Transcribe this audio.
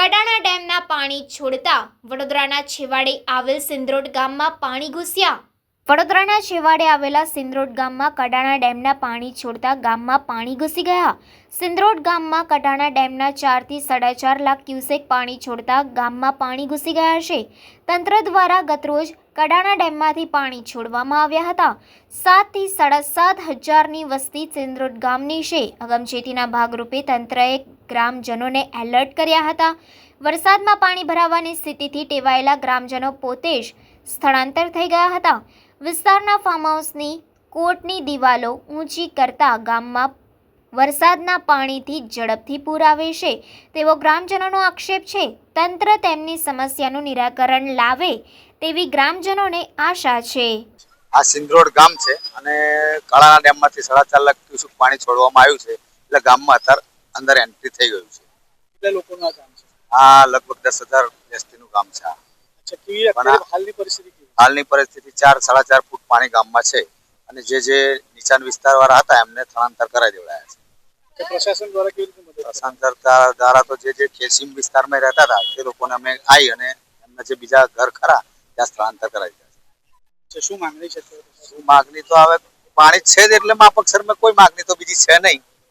કડાણા ડેમના પાણી છોડતા વડોદરાના છેવાડે આવેલ સિંદ્રોડ ગામમાં પાણી ઘૂસ્યા. વડોદરાના છેવાડે આવેલા સિંદ્રોડ ગામમાં કડાણા ડેમના પાણી છોડતા ગામમાં પાણી ઘૂસી ગયા. સિંદ્રોડ ગામમાં કડાણા ડેમના ચારથી સાડા ચાર લાખ ક્યુસેક પાણી છોડતા ગામમાં પાણી ઘૂસી ગયા છે. તંત્ર દ્વારા ગતરોજ કડાણા ડેમમાંથી પાણી છોડવામાં આવ્યા હતા. સાતથી સાડા સાત હજારની વસ્તી સિંદ્રોડ ગામની છે. અગમચેતીના ભાગરૂપે તંત્રએ ગ્રામજનોને એલર્ટ કર્યા હતા. વરસાદમાં પાણી ભરાવાની સ્થિતિથી ટેવાયેલા ગ્રામજનો પોતે જ સ્થળાંતર થઈ ગયા હતા. વિસ્તારના ફાર્મ હાઉસની કોર્ટની દિવાલો ઊંચી કરતા ગામમાં વરસાદના પાણીથી ઝડપથી પૂર આવે છે. તેવો ગ્રામજનોનો આક્ષેપ છે. તંત્ર તેમની સમસ્યાનું નિરાકરણ લાવે તેવી ગ્રામજનોને આશા છે. આ સિંધરોડ ગામ છે અને કાળાના ડેમમાંથી સાડા ચાર લાખ ક્યુસેક પાણી છોડવામાં આવ્યું છે. એટલે ગામમાં અત્યારે અંદર એન્ટ્રી થઈ ગયું છે. કેટલા લોકોનું આ કામ છે? આ લગભગ દસ હજાર વ્યક્તિનું કામ છે હાલની પરિસ્થિતિ હાલની પરિસ્થિતિ ચાર સાડા ચાર ફૂટ પાણી ગામમાં છે અને જે જે નીચાણ વિસ્તારવાળા હતા એમને સ્થળાંતર કરાવી દેવડાયા છે. પ્રશાસન દ્વારા કેવી રીતે મદદ કરે? દ્વારા તો જે જે ખેસીમ વિસ્તારમાં રહેતા હતા તે લોકોને અમે આવી અને એમના જે બીજા ઘર ખરા ત્યાં સ્થળાંતર કરાવી દીધા છે. છે શું માંગણી છે શું માગણી તો હવે પાણી છે જ એટલે માફક સરમાં કોઈ માગણી તો બીજી છે નહીં.